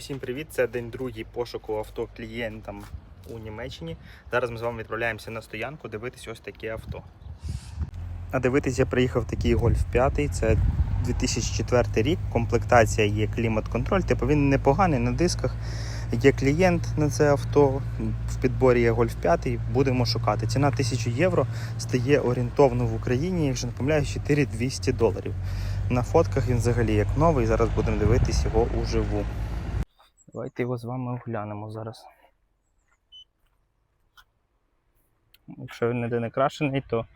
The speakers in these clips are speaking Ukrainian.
Всім привіт! Це день другий пошуку авто клієнтам у Німеччині. Зараз ми з вами відправляємося на стоянку дивитись ось таке авто. А дивитись я приїхав такий Golf 5. Це 2004 рік. Комплектація є клімат-контроль. Типу він непоганий на дисках. Є клієнт на це авто. В підборі є Golf 5. Будемо шукати. Ціна 1000 євро стає орієнтовно в Україні, якщо не помиляюсь, 4200 доларів. На фотках він взагалі як новий. Зараз будемо дивитись його уживу. Давайте його з вами оглянемо зараз. Якщо він ніде не крашений, то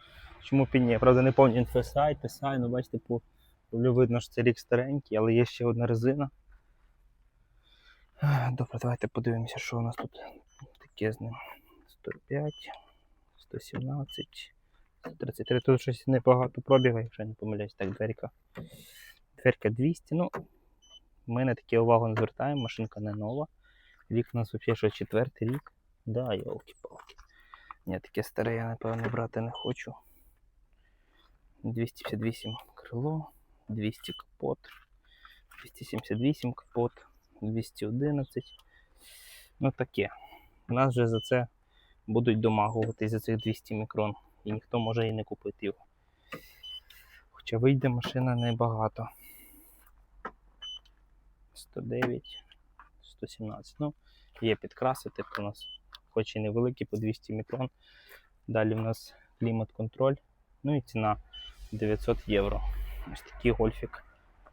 чому б і ні? Правда, не повні інфосайт, TSI, ну бачите, по рулю видно, що це рік старенький, але є ще одна резина. Добре, давайте подивимося, що у нас тут таке з ним. 105, 117, 133. Тут щось небагато пробігає, якщо я не помиляюсь. Так, дверка. Дверка 200. Ну, ми на таке увагу не звертаємо, машинка не нова. Рік у нас взагалі що четвертий рік. Да, йолки-палки. Ні, таке старе я напевно брати не хочу. 258 крило, 200 капот, 278 капот, 211. Ну таке. У нас вже за це будуть домагуватись за цих 200 мікрон. І ніхто може і не купити його. Хоча вийде машина небагато. 109, 117. Ну, є підкраси, типу у нас, хоч і невеликі, по 200 мікрон. Далі в нас клімат-контроль. Ну і ціна 900 євро. Ось такий гольфік.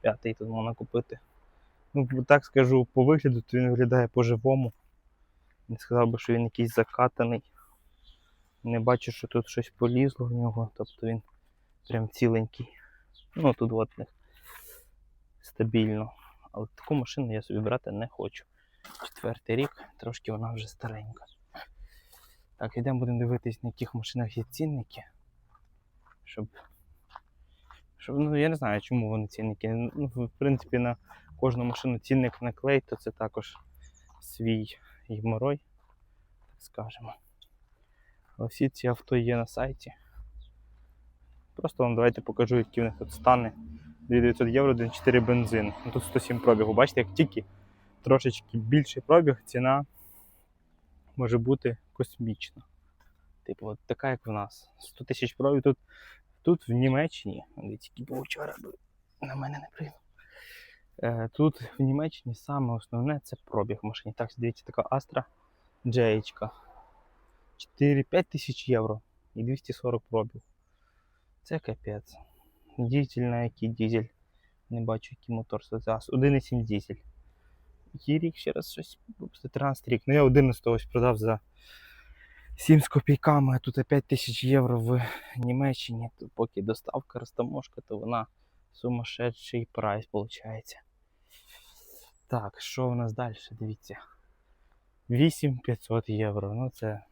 П'ятий тут можна купити. Ну, так скажу, по вигляду то він виглядає по-живому. Не сказав би, що він якийсь закатаний. Не бачу, що тут щось полізло в нього, тобто він прям ціленький. Ну тут от стабільно. Але таку машину я собі брати не хочу. Четвертий рік, трошки вона вже старенька. Так, йдемо будемо дивитись, на яких машинах є цінники. Щоб. Щоб, ну я не знаю, чому вони цінники. Ну, в принципі, на кожну машину цінник наклей, то це також свій геморой, так скажемо. Але всі ці авто є на сайті. Просто вам давайте покажу, які в них тут стани. 2900 євро 1,4 бензин. Ну, тут 107 пробігу. Бачите, як тільки трошечки більший пробіг, ціна може бути космічна. Типу, от така, як в нас. 100 тисяч пробіг тут, тут в Німеччині. Був вчора на мене не прийняв. Е, тут в Німеччині саме основне це пробіг в машині. Так, дивіться, така Astra J. 4-5 тисяч євро і 240 пробіг. Це капець. Дізель на який дізель. Не бачу, який мотор зараз. 1,7 дізель. Який рік ще раз щось. Це 13 рік. Ну я 11 ось продав за 7 з копійками, а тут 5 тисяч євро в Німеччині. То поки доставка, розтаможка, то вона сумасшедший прайс виходить. Так, що у нас далі? Дивіться. 8500 євро. Ну це.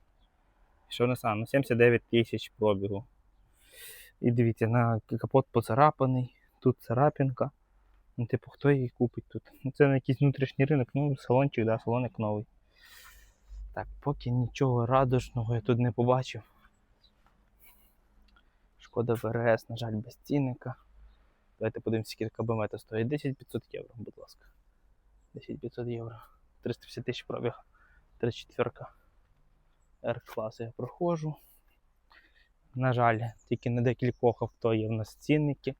Що на сам? Ну 79 тисяч пробігу. І дивіться, на капот поцарапаний, тут царапінка. Ну, типу, хто її купить тут? Ну, це на якийсь внутрішній ринок, ну, салончик, да, салоник новий. Так, поки нічого радужного я тут не побачив. Шкода ВРС, на жаль, без цінника. Давайте подивимося, скільки така стоїть. 10 500 євро, будь ласка. 10 500 євро. 350 тисяч пробіг. 34 R-класу я проходжу. На жаль, тільки на декількох авто є в нас цінники.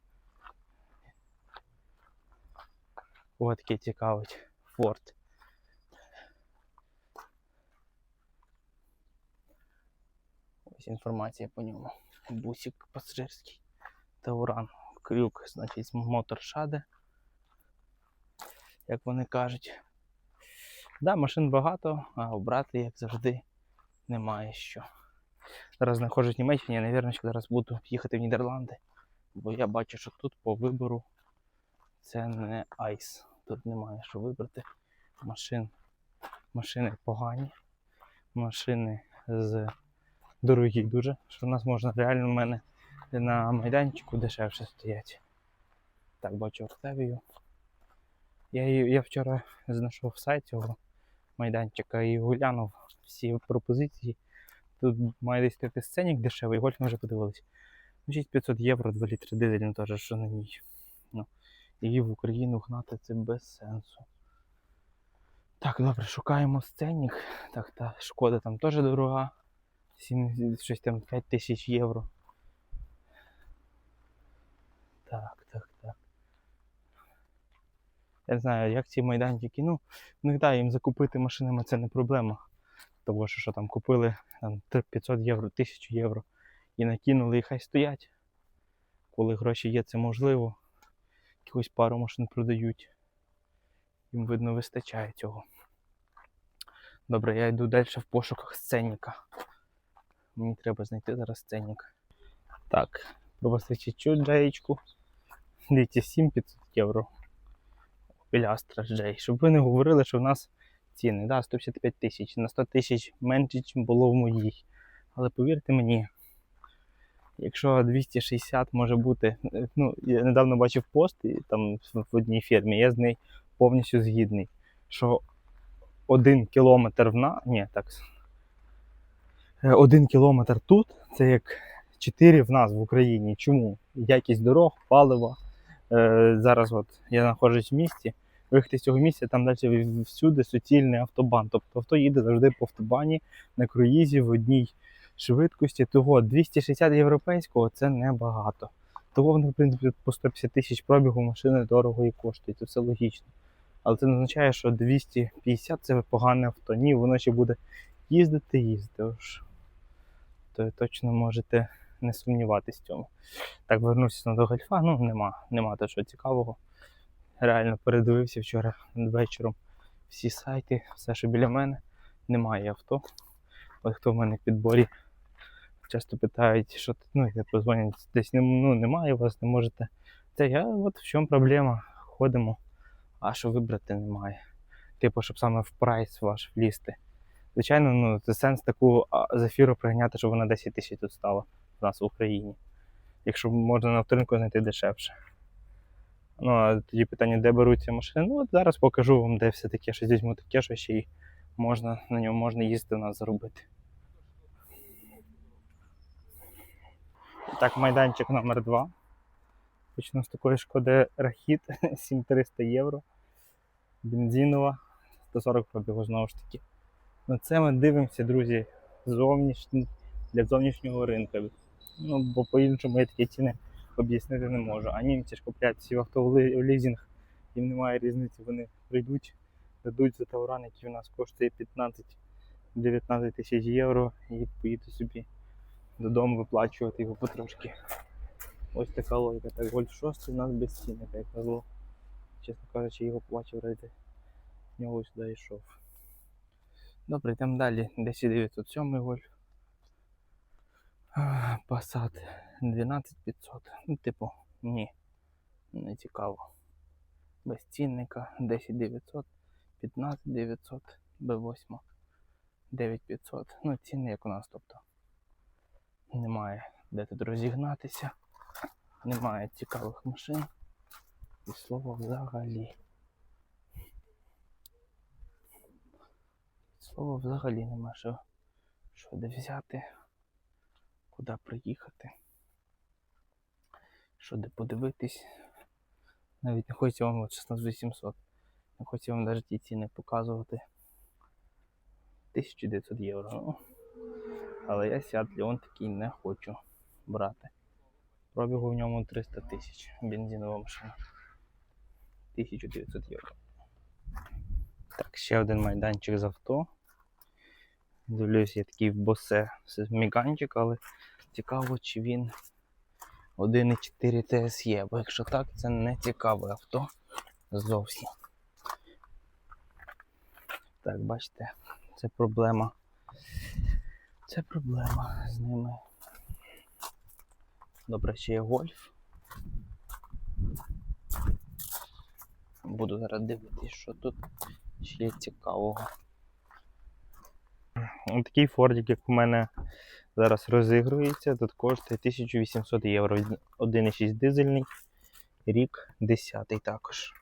Ось таке цікавить Ford. Ось інформація по ньому. Бусик пасажирський. Тауран. Крюк, значить, мотор шаде. Як вони кажуть. Да, машин багато, а обрати, як завжди, немає що. Зараз знаходжусь в Німеччині, я, мабуть, зараз буду їхати в Нідерланди. Бо я бачу, що тут по вибору це не айс. Тут немає що вибрати. Машин. Машини погані. Машини з дорогі дуже. Що в нас можна реально в мене на майданчику дешевше стоять. Так, бачу Октавію. Я, я вчора знайшов сайт цього майданчика і глянув всі пропозиції. Тут має десь стояти сценік дешевий, гольф ми вже подивились. Ну, 6500 євро, 2 літри дизель, теж що на ній. Ну, її в Україну гнати це без сенсу. Так, добре, шукаємо сценник. Так, та шкода там теж дорога. 7, щось там 5 тисяч євро. Так, так, так. Я не знаю, як ці майданчики. Ну, ну да, їм закупити машинами це не проблема. Тому що, що там купили там, 500 євро, 1000 євро і накинули, і хай стоять. Коли гроші є, це можливо. Якусь пару машин продають. Їм видно вистачає цього. Добре, я йду далі в пошуках сценника. Мені треба знайти зараз сценник. Так, чуть джеєчку. Дивіться, 7500 євро. Пілястра Джей. Щоб ви не говорили, що в нас ціни. Да, 155 тисяч. На 100 тисяч менше, ніж було в моїй. Але повірте мені, якщо 260 може бути. е, Ну, я недавно бачив пост там в одній фірмі, я з нею повністю згідний. Що один кілометр в на. Ні, так. Е, Один кілометр тут це як 4 в нас в Україні. Чому? Якість дорог, палива. Е, зараз от я знаходжусь в місті. Виїхати з цього місця, там далі всюди суцільний автобан. Тобто авто їде завжди по автобані на круїзі в одній швидкості. Того 260 європейського це небагато. Того вони, в принципі, по 150 тисяч пробігу машини дорого і коштують. Це все логічно. Але це не означає, що 250 це погане авто. Ні, воно ще буде їздити, їздити. Ож. То точно можете не сумніватись в цьому. Так, вернувся до гольфа. Ну, нема, нема того що цікавого. Реально передивився вчора вечором всі сайти, все, що біля мене. Немає авто. От хто в мене в підборі часто питають, що ти- ну, позвонять десь ну, немає вас, не можете. Це я от в чому проблема. Ходимо, а що вибрати немає. Типу, щоб саме в прайс ваш влізти. Звичайно, ну, це сенс таку зафіру пригняти, щоб вона 10 тисяч тут стала в нас в Україні. Якщо можна на авторинку знайти дешевше. Ну, а тоді питання, де беруться машини. Ну, от зараз покажу вам, де все таке, щось візьму таке, що ще й можна, на ньому можна їздити у нас заробити. Так, майданчик номер 2 Почну з такої шкоди Рахіт 7300 євро. Бензинова, 140 пробігу знову ж таки. На це ми дивимося, друзі, зовнішні, для зовнішнього ринку. Ну, бо по-іншому я такі ціни об'яснити не можу. А німці ж купляють всі в лі- в лізинг, їм немає різниці, вони прийдуть, дадуть за тавран, який у нас коштує 15-19 тисяч євро, і поїдуть собі додому виплачувати його потрошки. Ось така логіка. Так, Гольф 6 у нас без цінника, як назло. Чесно кажучи, його плачив ради нього сюди йшов. Добре, йдемо далі. 10907 гольф. Passat 12500. Ну, типу, ні. Не цікаво. Без цінника 10900, 15900, B8, 9500. Ну, ціни як у нас, тобто. Немає де тут розігнатися. Немає цікавих машин. І слова взагалі. Слова взагалі нема що, що де взяти, куди приїхати, що де подивитись. Навіть не хочеться вам от 16800. Не хочеться вам навіть ті ціни показувати. 1900 євро. Ну, але я Seat Leon такий не хочу брати. Пробігу в ньому 300 тисяч. Бензинова машина. 1900 євро. Так, ще один майданчик з авто. Дивлюсь, є такий в босе міганчик, але цікаво, чи він 1.4 TSE, бо якщо так, це не цікаве авто зовсім. Так, бачите, це проблема. Це проблема з ними. Добре, ще є гольф. Буду зараз дивитися, що тут ще є цікавого. Такий фордик, як у мене зараз розігрується, тут коштує 1800 євро. 1,6 дизельний, рік 10 також.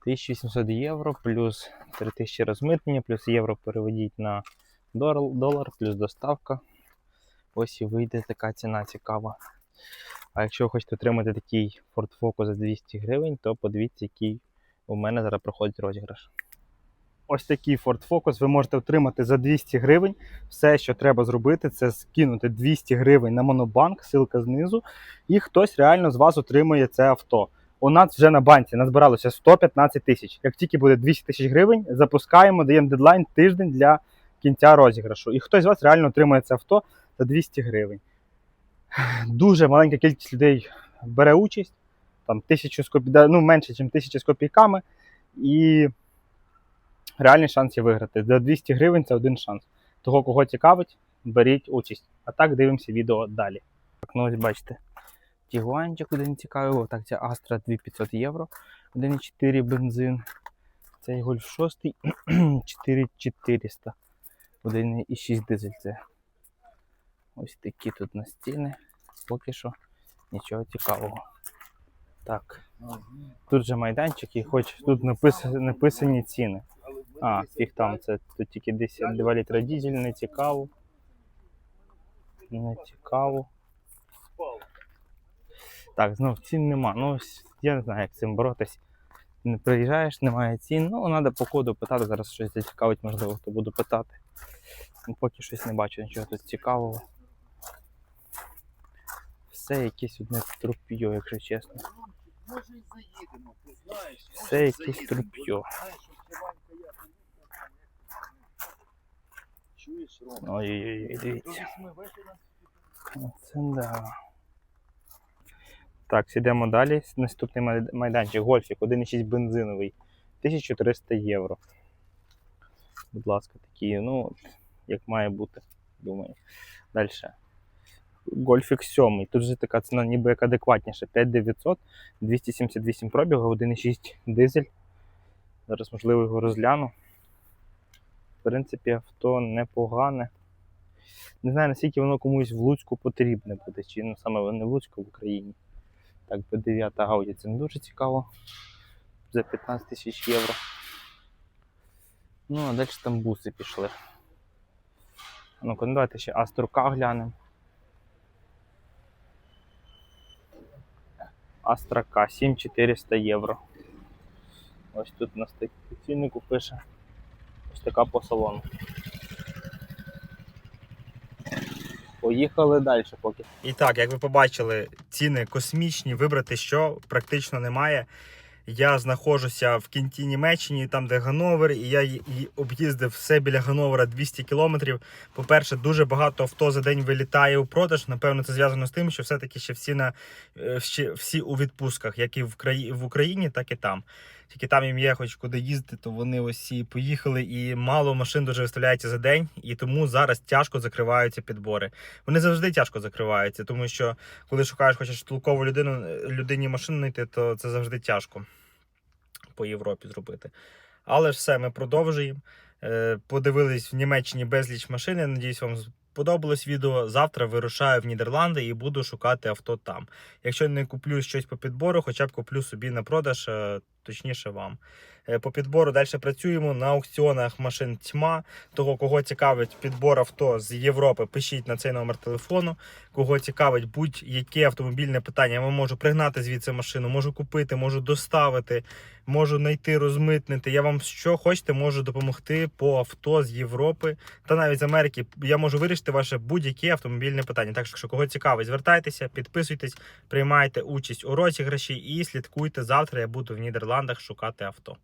1800 євро плюс 3000 розмитнення, плюс євро переведіть на дол- долар, плюс доставка. Ось і вийде така ціна цікава. А якщо ви хочете отримати такий Ford Focus за 200 гривень, то подивіться, який у мене зараз проходить розіграш. Ось такий Ford Focus ви можете отримати за 200 гривень. Все, що треба зробити, це скинути 200 гривень на монобанк, ссылка знизу, і хтось реально з вас отримує це авто. У нас вже на банці назбиралося 115 тисяч. Як тільки буде 200 тисяч гривень, запускаємо, даємо дедлайн тиждень для кінця розіграшу. І хтось з вас реально отримує це авто за 200 гривень. Дуже маленька кількість людей бере участь, там тисячу з копі... ну, менше, ніж тисяча з копійками. І реальний шанс є виграти. За 200 гривень це один шанс. Того, кого цікавить, беріть участь. А так дивимося відео далі. Так, ну ось бачите. Тігуанчик один цікавий, так ця Astra 2500 євро, 1,4 бензин. Цей Golf 6 4400. 1,6 дизель це. Ось такі тут на стіни. Поки що нічого цікавого. Так. Тут же майданчик і хоч тут написані ціни. А, фіг там, це тут тільки 10 2 літра дизель, не цікаво. Не цікаво. Так, знов цін нема. Ну, ось я не знаю, як з цим боротись. Не приїжджаєш, немає цін. Ну, треба по коду питати. Зараз щось зацікавить, можливо, хто буду питати. Ну, поки щось не бачу, нічого тут цікавого. Все якесь одне труп'йо, якщо чесно. Все якесь труп'йо. Чуєш, Рома? Ой-ой-ой, дивіться. Дивись, ми вийшли на Це да. Так, сідемо далі. Наступний майданчик. Гольфік 1,6 бензиновий. 1300 євро. Будь ласка, такі, ну, як має бути, думаю. Далі. Гольфік 7. Тут же така ціна ніби як адекватніша. 5900, 278 пробігу, 1,6 дизель. Зараз, можливо, його розгляну. Принципі, авто непогане. Не знаю, наскільки воно комусь в Луцьку потрібне буде, чи ну, саме не в Луцьку, в Україні. Так, би 9 Audi це не дуже цікаво. За 15 тисяч євро. Ну, а далі там буси пішли. Ну-ка, ну давайте ще Аструка глянемо. К 7400 євро. Ось тут на ціннику пише. Така по салону. Поїхали далі поки. І так, як ви побачили, ціни космічні, вибрати що практично немає. Я знаходжуся в кінці Німеччині, там де Гановер, і я об'їздив все біля Гановера 200 кілометрів. По-перше, дуже багато авто за день вилітає у продаж. Напевно, це зв'язано з тим, що все-таки ще всі на е, ще всі у відпусках, як і в краї в Україні, так і там. Тільки там їм є хоч куди їздити, то вони ось всі поїхали, і мало машин дуже виставляється за день, і тому зараз тяжко закриваються підбори. Вони завжди тяжко закриваються, тому що коли шукаєш хочеш толкову людину людині машину знайти, то це завжди тяжко по Європі зробити. Але ж все, ми продовжуємо. Е, Подивились в Німеччині безліч машин. Я надіюсь, вам сподобалось відео. Завтра вирушаю в Нідерланди і буду шукати авто там. Якщо не куплю щось по підбору, хоча б куплю собі на продаж, е, точніше вам. Е, По підбору далі працюємо на аукціонах машин тьма. Того, кого цікавить підбор авто з Європи, пишіть на цей номер телефону. Кого цікавить будь-яке автомобільне питання, я вам можу пригнати звідси машину, можу купити, можу доставити, можу знайти, розмитнити. Я вам що хочете, можу допомогти по авто з Європи та навіть з Америки. Я можу вирішити ваше будь-яке автомобільне питання. Так що, кого цікавить, звертайтеся, підписуйтесь, приймайте участь у розіграші і слідкуйте завтра. Я буду в Нідерландах шукати авто.